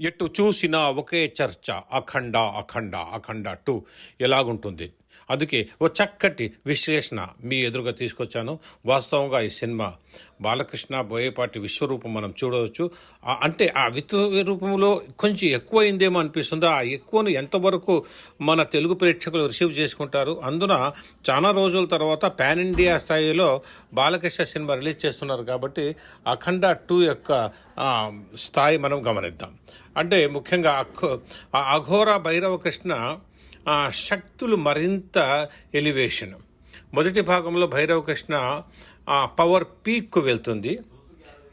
ఎటు చూసినా ఒకే చర్చ అఖండ అఖండ అఖండ టూ ఎలాగుంటుంది? అందుకే ఓ చక్కటి విశ్లేషణ మీ ఎదురుగా తీసుకొచ్చాను. వాస్తవంగా ఈ సినిమా బాలకృష్ణ బోయేపాటి విశ్వరూపం మనం చూడవచ్చు. అంటే ఆ విత్ రూపంలో కొంచెం ఎక్కువైందేమో అనిపిస్తుంది? ఆ ఎక్కువను ఎంతవరకు మన తెలుగు ప్రేక్షకులు రిసీవ్ చేసుకుంటారు? అందున చాలా రోజుల తర్వాత పాన్ ఇండియా స్థాయిలో బాలకృష్ణ సినిమా రిలీజ్ చేస్తున్నారు కాబట్టి అఖండ టూ యొక్క స్థాయి మనం గమనిద్దాం. అంటే ముఖ్యంగా ఆ అఘోర భైరవ కృష్ణ శక్తులు మరింత ఎలివేషన్. మొదటి భాగంలో భైరవ కృష్ణ ఆ, పవర్ పీక్కు వెళ్తుంది.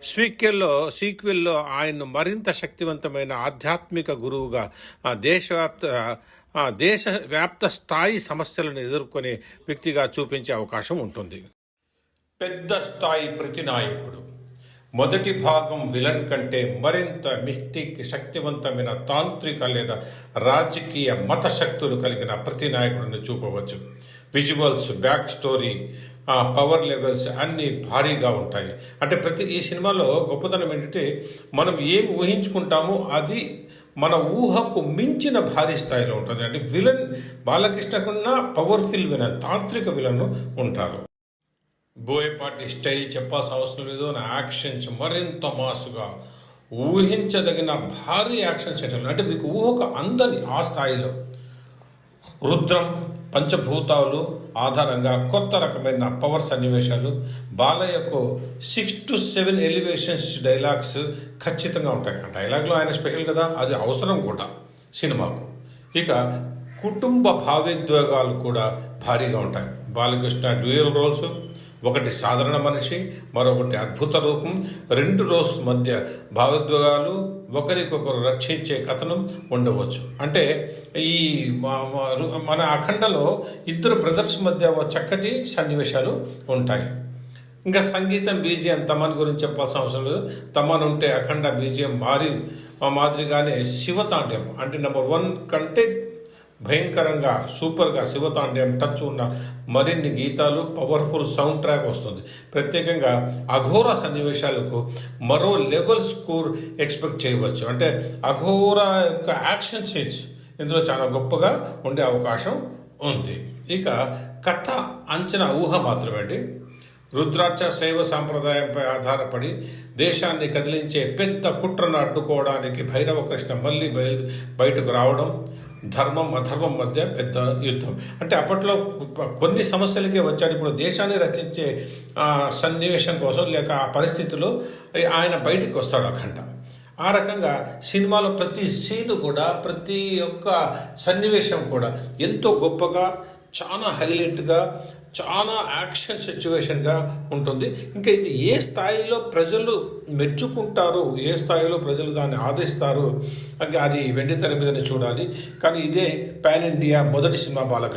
సీక్వెల్లో సీక్వెల్లో ఆయన్ను మరింత శక్తివంతమైన ఆధ్యాత్మిక గురువుగా దేశవ్యాప్త దేశవ్యాప్త దేశ వ్యాప్త స్థాయి సమస్యలను ఎదుర్కొనే వ్యక్తిగా చూపించే అవకాశం ఉంటుంది. పెద్ద స్థాయి ప్రతినాయకుడు. మొదటి భాగం విలన్ కంటే మరింత మిస్టిక్ శక్తివంతమైన తాంత్రిక లేదా రాజకీయ మత శక్తులు కలిగిన ప్రతి నాయకుడిని చూపవచ్చు. విజువల్స్ బ్యాక్ స్టోరీ ఆ పవర్ లెవెల్స్ అన్నీ భారీగా ఉంటాయి. అంటే ప్రతి ఈ సినిమాలో గొప్పతనం ఏంటంటే మనం ఏమి ఊహించుకుంటామో అది మన ఊహకు మించిన భారీ స్థాయిలో ఉంటుంది. అంటే విలన్ బాలకృష్ణకున్న పవర్ఫుల్ విలన్ తాంత్రిక విలన్ ఉంటారు. బోయపాటి స్టైల్ చెప్పాల్సిన అవసరం లేదు. నా యాక్షన్స్ మరింత మాసుగా ఊహించదగిన భారీ యాక్షన్ సెటల్ అంటే మీకు ఊహకు అందని ఆ స్థాయిలో. రుద్రం పంచభూతాలు ఆధారంగా కొత్త రకమైన పవర్ సన్నివేశాలు బాలయ్యకు six to seven elevations dialogues ఖచ్చితంగా ఉంటాయి. ఆ డైలాగ్లో ఆయన స్పెషల్ కదా? అది అవసరం కూడా సినిమాకు. ఇక కుటుంబ భావోద్వేగాలు కూడా భారీగా ఉంటాయి. బాలకృష్ణ డ్యూయల్ రోల్స్ ఒకటి సాధారణ మనిషి మరొకటి అద్భుత రూపం రెండు రోల్స్ మధ్య భావోద్వేగాలు ఒకరికొకరు రక్షించే కథనం ఉండవచ్చు. అంటే ఈ మన అఖండలో ఇద్దరు బ్రదర్స్ మధ్య చక్కటి సన్నివేశాలు ఉంటాయి. ఇంకా సంగీతం బీజిఎం తమన్ గురించి చెప్పాల్సిన అవసరం లేదు. తమన్ ఉంటే అఖండ బీజిఎం మారి మాదిరిగానే శివతాండ్యం అంటే నెంబర్ వన్ కంటే భయంకరంగా సూపర్గా శివతాండ్యం టచ్ ఉన్న మరిన్ని గీతాలు పవర్ఫుల్ సౌండ్ ట్రాక్ వస్తుంది. ప్రత్యేకంగా అఘోర సన్నివేశాలకు మరో లెవెల్ స్కోర్ ఎక్స్పెక్ట్ చేయవచ్చు. అంటే అఘోర యొక్క యాక్షన్ సీన్స్ ఇందులో చాలా గొప్పగా ఉండే అవకాశం ఉంది. ఇక కథ అంచనా ఊహ మాత్రమే అండి. రుద్రాక్ష శైవ సాంప్రదాయంపై ఆధారపడి దేశాన్ని కదిలించే పెద్ద కుట్రను అడ్డుకోవడానికి భైరవకృష్ణ మళ్ళీ బయలు బయటకు రావడం ధర్మం అధర్మం మధ్య పెద్ద యుద్ధం. అంటే అప్పట్లో కొన్ని సమస్యలకే వచ్చాడు. ఇప్పుడు దేశాన్ని రచించే సన్నివేశం కోసం లేక ఆ పరిస్థితిలో ఆయన బయటికి వస్తాడు అఖండ. ఆ రకంగా సినిమాలో ప్రతి సీను కూడా ప్రతి ఒక్క సన్నివేశం కూడా ఎంతో గొప్పగా చాలా హైలైట్గా చాలా యాక్షన్ సిచ్యువేషన్గా ఉంటుంది. ఇంకా ఇది ఏ స్థాయిలో ప్రజలు మెచ్చుకుంటారు ఏ స్థాయిలో ప్రజలు దాన్ని ఆదరిస్తారు అది వెండి తెర మీదనే చూడాలి. కానీ ఇదే పాన్ ఇండియా మొదటి సినిమా బాలకృష్ణ.